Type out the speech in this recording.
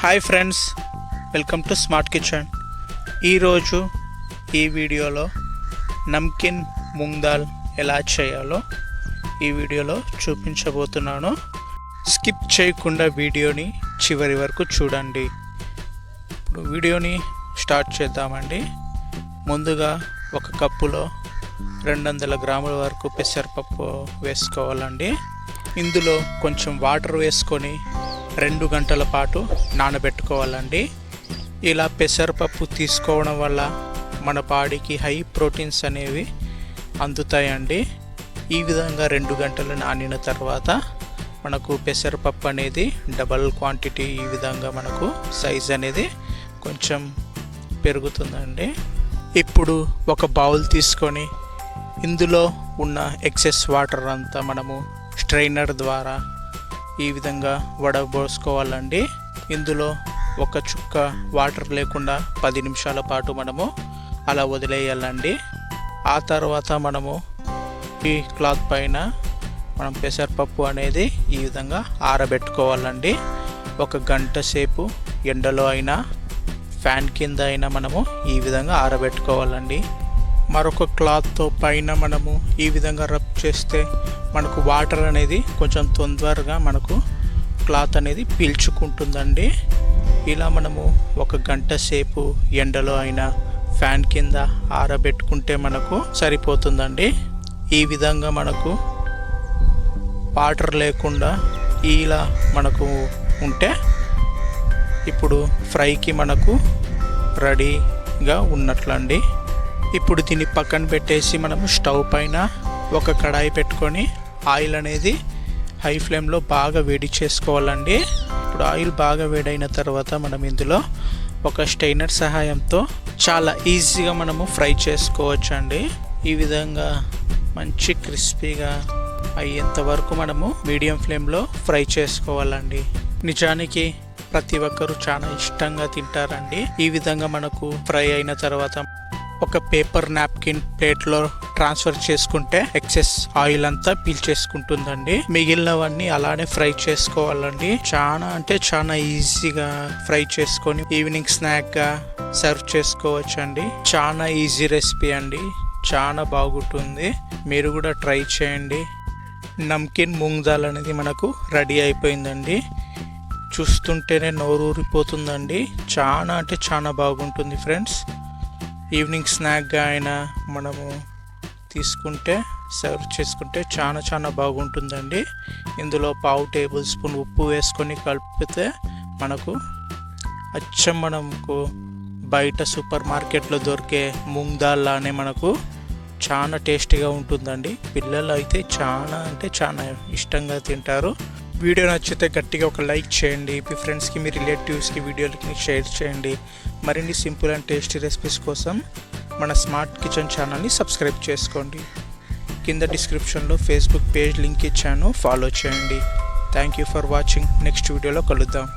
Hi friends welcome to smart kitchen. ఈరోజు ఈ వీడియోలో నమ్కిన్ మూంగ్ దాల్ ఎలా చేయాలో ఈ వీడియోలో చూపించబోతున్నాను. స్కిప్ చేయకుండా వీడియోని చివరి వరకు చూడండి. ఇప్పుడు వీడియోని స్టార్ట్ చేద్దామండి. ముందుగా ఒక కప్పులో రెండు వందల గ్రాముల వరకు పెసరపప్పు వేసుకోవాలండి. ఇందులో కొంచెం వాటర్ వేసుకొని రెండు గంటల పాటు నానబెట్టుకోవాలండి. ఇలా పెసరపప్పు తీసుకోవడం వల్ల మన బాడీకి హై ప్రోటీన్స్ అనేవి అందుతాయండి. ఈ విధంగా రెండు గంటలు నానిన తర్వాత మనకు పెసరపప్పు అనేది డబల్ క్వాంటిటీ ఈ విధంగా మనకు సైజ్ అనేది కొంచెం పెరుగుతుందండి. ఇప్పుడు ఒక బౌల్ తీసుకొని ఇందులో ఉన్న ఎక్సెస్ వాటర్ అంతా మనము స్ట్రైనర్ ద్వారా ఈ విధంగా వడబోసుకోవాలండి. ఇందులో ఒక చుక్క వాటర్ లేకుండా పది నిమిషాల పాటు మనము అలా వదిలేయాలండి. ఆ తర్వాత మనము ఈ క్లాత్ పైన మనం పెసరపప్పు అనేది ఈ విధంగా ఆరబెట్టుకోవాలండి. ఒక గంట సేపు ఎండలో అయినా ఫ్యాన్ కింద అయినా మనము ఈ విధంగా ఆరబెట్టుకోవాలండి. మరొక క్లాత్తో పైన మనము ఈ విధంగా రబ్ చేస్తే మనకు వాటర్ అనేది కొంచెం తొందరగా మనకు క్లాత్ అనేది పీల్చుకుంటుందండి. ఇలా మనము ఒక గంట సేపు ఎండలో అయినా ఫ్యాన్ కింద ఆరబెట్టుకుంటే మనకు సరిపోతుందండి. ఈ విధంగా మనకు వాటర్ లేకుండా ఇలా మనకు ఉంటే ఇప్పుడు ఫ్రైకి మనకు రెడీగా ఉన్నట్లండి. ఇప్పుడు దీన్ని పక్కన పెట్టేసి మనము స్టవ్ పైన ఒక కడాయి పెట్టుకొని ఆయిల్ అనేది హై ఫ్లేమ్లో బాగా వేడి చేసుకోవాలండి. ఇప్పుడు ఆయిల్ బాగా వేడైన తర్వాత మనం ఇందులో ఒక స్టైనర్ సహాయంతో చాలా ఈజీగా మనము ఫ్రై చేసుకోవచ్చు అండి ఈ విధంగా మంచి క్రిస్పీగా అయ్యేంత వరకు మనము మీడియం ఫ్లేమ్లో ఫ్రై చేసుకోవాలండి. నిజానికి ప్రతి ఒక్కరు చాలా ఇష్టంగా తింటారండి. ఈ విధంగా మనకు ఫ్రై అయిన తర్వాత ఒక పేపర్ నాప్కిన్ ప్లేట్లో ట్రాన్స్ఫర్ చేసుకుంటే ఎక్సెస్ ఆయిల్ అంతా పీల్చేసుకుంటుందండి మిగిలినవన్నీ అలానే ఫ్రై చేసుకోవాలండి. చాలా అంటే చాలా ఈజీగా ఫ్రై చేసుకొని ఈవినింగ్ స్నాక్గా సర్వ్ చేసుకోవచ్చు అండి చాలా ఈజీ రెసిపీ అండి. చాలా బాగుంటుంది. మీరు కూడా ట్రై చేయండి. నమ్కిన్ మూంగ్ దాల్ అనేది మనకు రెడీ అయిపోయిందండి. చూస్తుంటేనే నోరు ఊరిపోతుందండి చాలా అంటే చాలా బాగుంటుంది ఫ్రెండ్స్. ఈవినింగ్ స్నాక్గా అయినా మనము తీసుకుంటే సర్వ్ చేసుకుంటే చాలా చాలా బాగుంటుందండి. ఇందులో పావు టేబుల్ స్పూన్ ఉప్పు వేసుకొని కలిపితే మనకు అచ్చం మనకు బయట సూపర్ మార్కెట్లో దొరికే మూంగ్ దాల్ లానే మనకు చాలా టేస్టీగా ఉంటుందండి. పిల్లలు అయితే చాలా అంటే చాలా ఇష్టంగా తింటారు. వీడియో నచ్చితే గట్టిగా ఒక లైక్ చేయండి మీ ఫ్రెండ్స్కి మీ రిలేటివ్స్కి వీడియోలకి షేర్ చేయండి. మరిన్ని సింపుల్ అండ్ టేస్టీ రెసిపీస్ కోసం మన స్మార్ట్ కిచెన్ ఛానల్ని సబ్స్క్రైబ్ చేసుకోండి. కింద డిస్క్రిప్షన్లో ఫేస్బుక్ పేజ్ లింక్ ఇచ్చాను ఫాలో చేయండి. Thank you for watching. Next వీడియోలో కలుద్దాం.